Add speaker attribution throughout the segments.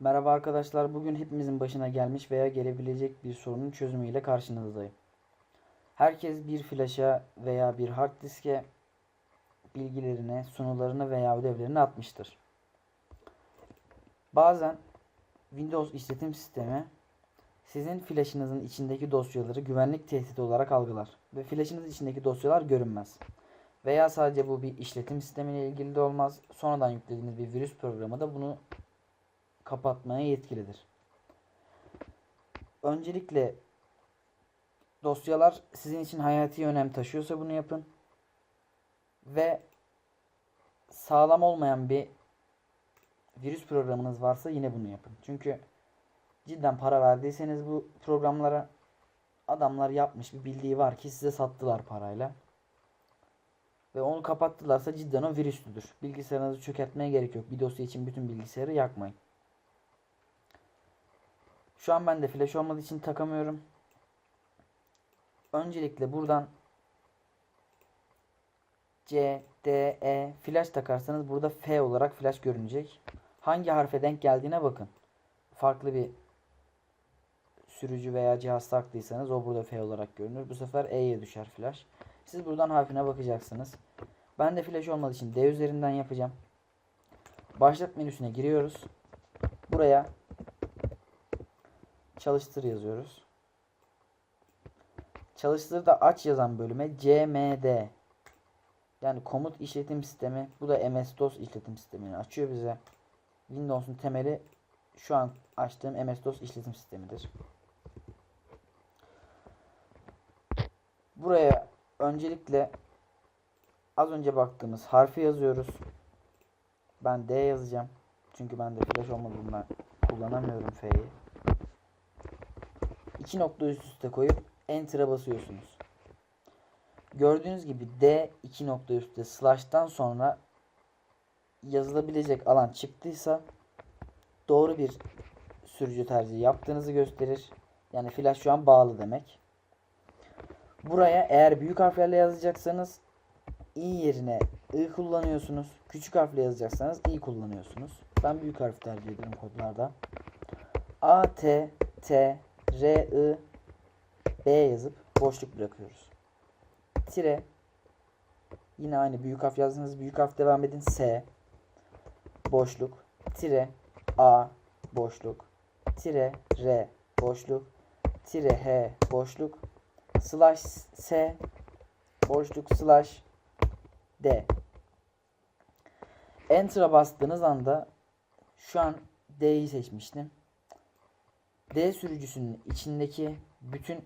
Speaker 1: Merhaba arkadaşlar. Bugün hepimizin başına gelmiş veya gelebilecek bir sorunun çözümüyle karşınızdayım. Herkes bir flaşa veya bir hard diske bilgilerini, sunularını veya ödevlerini atmıştır. Bazen Windows işletim sistemi sizin flaşınızın içindeki dosyaları güvenlik tehdidi olarak algılar ve flaşınız içindeki dosyalar görünmez. Veya sadece bu bir işletim sistemiyle ilgili de olmaz. Sonradan yüklediğiniz bir virüs programı da bunu kapatmaya yetkilidir. Öncelikle dosyalar sizin için hayati önem taşıyorsa bunu yapın. Ve sağlam olmayan bir virüs programınız varsa yine bunu yapın. Çünkü cidden para verdiyseniz bu programlara adamlar yapmış bir bildiği var ki size sattılar parayla. Ve onu kapattılarsa cidden o virüslüdür. Bilgisayarınızı çökertmeye gerek yok. Bir dosya için bütün bilgisayarı yakmayın. Şu an ben de flash olmadığı için takamıyorum. Öncelikle buradan C, D, E flash takarsanız burada F olarak flash görünecek. Hangi harfe denk geldiğine bakın. Farklı bir sürücü veya cihaz taktıysanız o burada F olarak görünür. Bu sefer E'ye düşer flash. Siz buradan harfine bakacaksınız. Ben de flash olmadığı için D üzerinden yapacağım. Başlat menüsüne giriyoruz. Buraya çalıştır yazıyoruz. Çalıştır da aç yazan bölüme cmd yani komut işletim sistemi bu da MS-DOS işletim sistemini açıyor bize. Windows'un temeli şu an açtığım MS-DOS işletim sistemidir. Buraya öncelikle az önce baktığımız harfi yazıyoruz. Ben D yazacağım. Çünkü ben de flash olmadığından kullanamıyorum F'yi. İki nokta üst üste koyup Enter'a basıyorsunuz. Gördüğünüz gibi D iki nokta üstte slash'tan sonra yazılabilecek alan çıktıysa doğru bir sürücü tercihi yaptığınızı gösterir. Yani flash şu an bağlı demek. Buraya eğer büyük harflerle yazacaksanız i yerine i kullanıyorsunuz. Küçük harfle yazacaksanız i kullanıyorsunuz. Ben büyük harf tercih ediyorum kodlarda. A T T R I B yazıp boşluk bırakıyoruz. Tire yine aynı büyük harf yazdınız. Büyük harf devam edin. S boşluk tire A boşluk tire R boşluk tire H boşluk slash S boşluk slash D Enter'a bastığınız anda şu an D'yi seçmiştim. D sürücüsünün içindeki bütün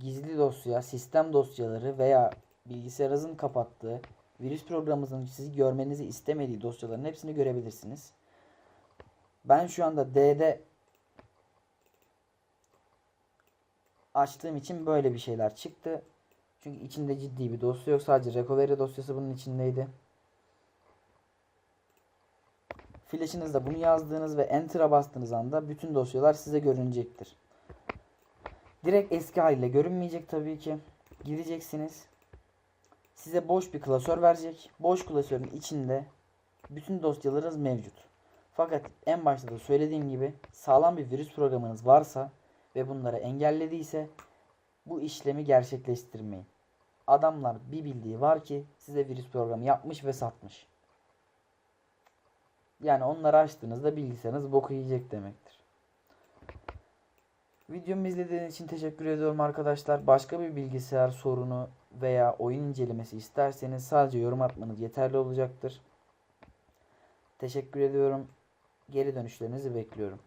Speaker 1: gizli dosya, sistem dosyaları veya bilgisayarınızın kapattığı, virüs programınızın sizi görmenizi istemediği dosyaların hepsini görebilirsiniz. Ben şu anda D'de açtığım için böyle bir şeyler çıktı. Çünkü içinde ciddi bir dosya yok. Sadece recovery dosyası bunun içindeydi. Flash'ınızda bunu yazdığınız ve Enter'a bastığınız anda bütün dosyalar size görünecektir. Direkt eski haliyle görünmeyecek tabii ki. Gideceksiniz. Size boş bir klasör verecek. Boş klasörün içinde bütün dosyalarınız mevcut. Fakat en başta da söylediğim gibi sağlam bir virüs programınız varsa ve bunları engellediyse bu işlemi gerçekleştirmeyin. Adamlar bir bildiği var ki size virüs programı yapmış ve satmış. Yani onları açtığınızda bilgisayarınız boku yiyecek demektir. Videomu izlediğiniz için teşekkür ediyorum arkadaşlar. Başka bir bilgisayar sorunu veya oyun incelemesi isterseniz sadece yorum atmanız yeterli olacaktır. Teşekkür ediyorum. Geri dönüşlerinizi bekliyorum.